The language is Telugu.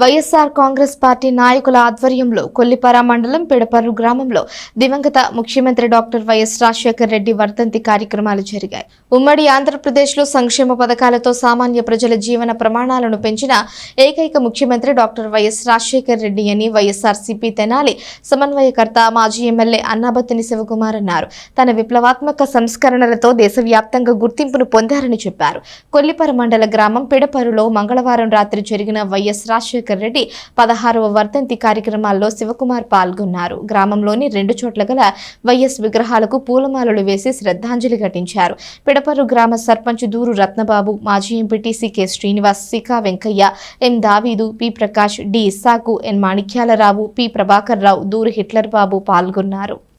వైఎస్ఆర్ కాంగ్రెస్ పార్టీ నాయకుల ఆధ్వర్యంలో కొల్లిపర మండలం పిడపర్రు గ్రామంలో దివంగత ముఖ్యమంత్రి డాక్టర్ వైఎస్ రాజశేఖర్ రెడ్డి వర్ధంతి కార్యక్రమాలు జరిగాయి. ఉమ్మడి ఆంధ్రప్రదేశ్లో సంక్షేమ పథకాలతో సామాన్య ప్రజల జీవన ప్రమాణాలను పెంచిన ఏకైక ముఖ్యమంత్రి డాక్టర్ వైఎస్ రాజశేఖర్ రెడ్డి అని వైఎస్ఆర్సీపీ తెనాలి సమన్వయకర్త మాజీ ఎమ్మెల్యే అన్నాబత్తిని శివకుమార్ అన్నారు. తన విప్లవాత్మక సంస్కరణలతో దేశవ్యాప్తంగా గుర్తింపును పొందారని చెప్పారు. కొల్లిపర మండల గ్రామం పిడపరులో మంగళవారం రాత్రి జరిగిన వైఎస్ రాజశేఖర్ రెడ్డి పదహారవ వర్ధంతి కార్యక్రమాల్లో శివకుమార్ పాల్గొన్నారు. గ్రామంలోని రెండు చోట్ల గల వైఎస్ విగ్రహాలకు పూలమాలలు వేసి శ్రద్ధాంజలి ఘటించారు. పిడపర్రు గ్రామ సర్పంచ్ దూరు రత్నబాబు మాజీ MPTC K Srinivas Sika Venkaiah M Daveedu P Prakash D Issaku N Manikyalarao P Prabhakar Rao Duru Hitler Babu పాల్గొన్నారు.